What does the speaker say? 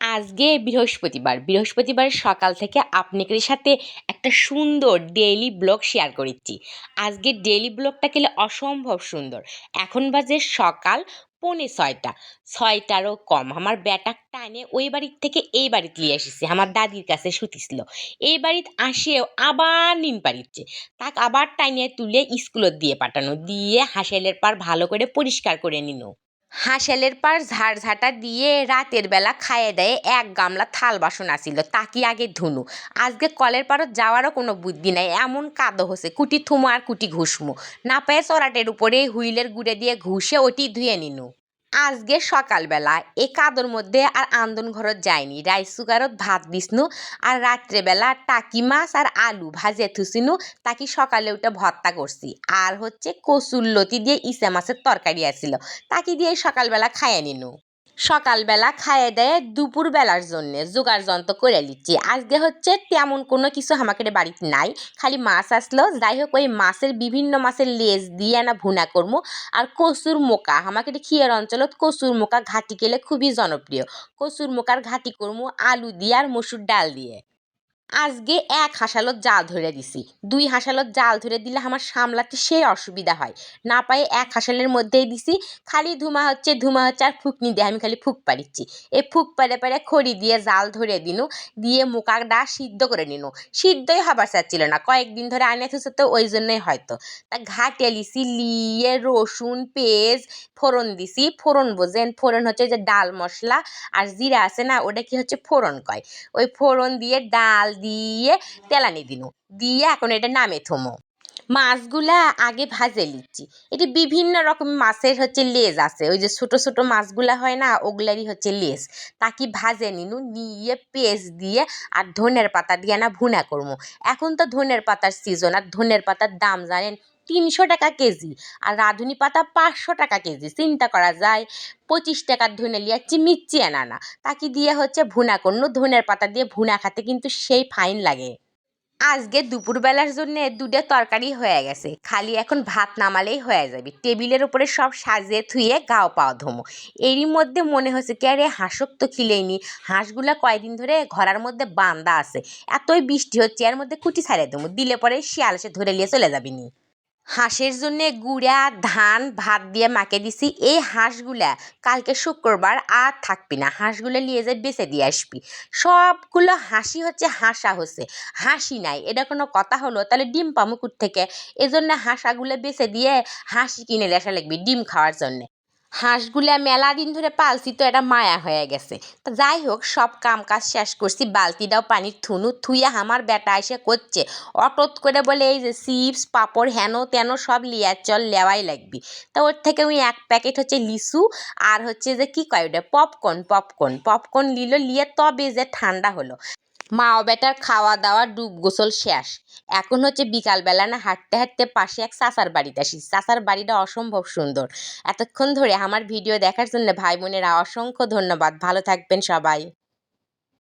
আজকে বৃহস্পতিবার। বৃহস্পতিবার সকাল থেকে আপনাদের সাথে একটা সুন্দর ডেইলি ব্লগ শেয়ার করেছি। আজকে ডেইলি ব্লগটা গেলে অসম্ভব সুন্দর? এখন বাজে সকাল পৌনে ছয়টা। ছয়টারও কম। আমার ব্যাটার টানে ওই বাড়ির থেকে এই বাড়িতে নিয়ে এসেছে। আমার দাদির কাছে শুতিছিল। এই বাড়িতে আসেও আবার নিন পারিচ্ছে তাক আবার টাইনে তুলে স্কুলত দিয়ে পাঠানো। দিয়ে হাঁসেলের পার ভালো করে পরিষ্কার করে নিনো হাঁসেলের পার ঝাড় ঝাঁটা দিয়ে রাতের বেলা খাইয়ে দেয় এক গামলা থাল বাসন আসিল তাকি আগে ধুনু? আজকে কলের পারত যাওয়ারও কোনো বুদ্ধি নাই, এমন কাদো হসে, কুটি থুমো আর কুটি ঘুষমো। না পায়ে চরাটের উপরে হুইলের গুড়ে দিয়ে ঘুষে ওটি ধুয়ে নিনু। আজকে সকালবেলা এ কাদর মধ্যে আর আন্দন ঘরত যায়নি। রাইস কুকারত ভাত দিসনু আর রাত্রেবেলা টাকি মাছ আর আলু ভাজে থুসিনু তাকি সকালে উঠে ভর্তা করছি। আর হচ্ছে কচুর লতি দিয়ে ইসে মাছের তরকারি আসিল, তাকি দিয়ে সকালবেলা খাইয়ে নিনু। সকালবেলা খাইয়ে দেয় দুপুরবেলার জন্য জোগাড় যন্ত্র করে নিচ্ছি। আজকে হচ্ছে তেমন কোনো কিছু আমাকে বাড়িতে নাই। খালি মাছ আসলো। যাই হোক ওই মাছের বিভিন্ন মাছের লেজ দিয়ে না ভুনা করব আর কচুর মোকা, আমাকে খিয়ার অঞ্চলত কচুর মোকা ঘাঁটি গেলে খুবই জনপ্রিয়। কচুর মোকার ঘাঁটি করব আলু দিয়ে আর মসুর ডাল দিয়ে। আজকে এক হাঁসালত জাল ধরে দিছি। দুই হাঁসালত জাল ধরে দিলে আমার সামলাতে সেই অসুবিধা হয়। না পায়ে এক হাঁসালের মধ্যেই দিছি, খালি ধুমা হচ্ছে ধুমা হচ্ছে আর ফুকনি দিয়ে আমি খালি ফুক পারিচ্ছি এই ফুক পারে পারে খড়ি দিয়ে জাল ধরে দিনু, দিয়ে মুকাটা সিদ্ধ করে নিনু। সিদ্ধই হবার চাচ্ছিল না, কয়েকদিন ধরে আনে থুসে তো ওই জন্যই হয়তো। তা ঘাটে লিছি, লিয়ে রসুন, পেঁয়াজ, ফোড়ন দিছি। ফোড়ন বোঝেন, ফোড়ন হচ্ছে যে ডাল মশলা আর জিরা আছে না, ওটা কি হচ্ছে ফোড়ন কয়। ওই ফোড়ন দিয়ে ডাল দিয়ে তেলানি দিনু। দিয়ে এখন এটা নামে থমো। মাছগুলা আগে ভাজে নিচ্ছি এটি বিভিন্ন রকম মাছের হচ্ছে লেজ আছে। ওই যে ছোট ছোট মাছগুলা হয় না, ওগুলারই হচ্ছে লেজ। তাকে ভাজে নিনু, নিয়ে পেস্ট দিয়ে আর ধনের পাতা দিয়ে না ভুনা করব এখন তো ধনের পাতার সিজন আর ধনের পাতার দাম জানেন তিনশো টাকা কেজি আর রাঁধুনি পাতা পাঁচশো টাকা কেজি, চিন্তা করা যায়। পঁচিশ টাকার ধনে লিয়াচ্ছি মিচ্ছি আনা না তাকে দিয়ে হচ্ছে ভুনা করনু। ধনের পাতা দিয়ে ভুনা খেতে কিন্তু সেই ফাইন লাগে। আজকে দুপুরবেলার জন্য দুটো তরকারি হয়ে গেছে। খালি এখন ভাত নামালেই হয়ে যাবে। টেবিলের উপরে সব সাজিয়ে থুয়ে গাও পাও ধমো। এরই মধ্যে মনে হচ্ছে কি, আরে হাঁসক তো খিলেইনি। হাঁসগুলা কয়দিন ধরে ঘরার মধ্যে বান্দা আছে। এতই বৃষ্টি হচ্ছে, এর মধ্যে কুটি ছাড়িয়ে দেবো দিলে পরে শিয়াল এসে ধরে নিয়ে চলে যাবিনি। হাঁসের জন্যে গুঁড়া, ধান, ভাত দিয়ে মাকে দিছি। এই হাঁসগুলা কালকে শুক্রবার আর থাকবি না। হাঁসগুলো নিয়ে যে বেঁচে দিয়ে আসবি। সবগুলো হাসি হচ্ছে হাসা হচ্ছে। হাসি নাই। এটা কোনো কথা হলো? তাহলে ডিম পামুকুর থেকে এজন্য হাঁসাগুলো বেঁচে দিয়ে হাসি কিনে লেসা লাগবি ডিম খাওয়ার জন্যে। হাঁসগুলা মেলা দিন ধরে পালছি তো এটা মায়া হয়ে গেছে। তা যাই হোক, সব কাম কাজ শেষ করছি, বালতিটাও পানির থুনু থুইয়া আমার বেটা এসে করছে। অটত করে বলে, এই যে চিপস, পাঁপড়, হেন, তেন সব লিয়ার চল লেওয়াই লাগবি। তা ওর থেকে ওই এক প্যাকেট হচ্ছে লিচু আর হচ্ছে যে কী কয় ওটা, পপকর্ন পপকর্ন পপকর্ন লিল, লিয়ে তবে যে ঠান্ডা হলো। মা ও বেটার খাওয়া দাওয়া ডুব গোসল শেষ। এখন হচ্ছে বিকালবেলা না হাঁটতে হাঁটতে পাশে এক চাচার বাড়িতে আসি। চাচার বাড়িটা অসম্ভব সুন্দর। এতক্ষণ ধরে আমার ভিডিও দেখার জন্য ভাই বোনেরা অসংখ্য ধন্যবাদ। ভালো থাকবেন সবাই।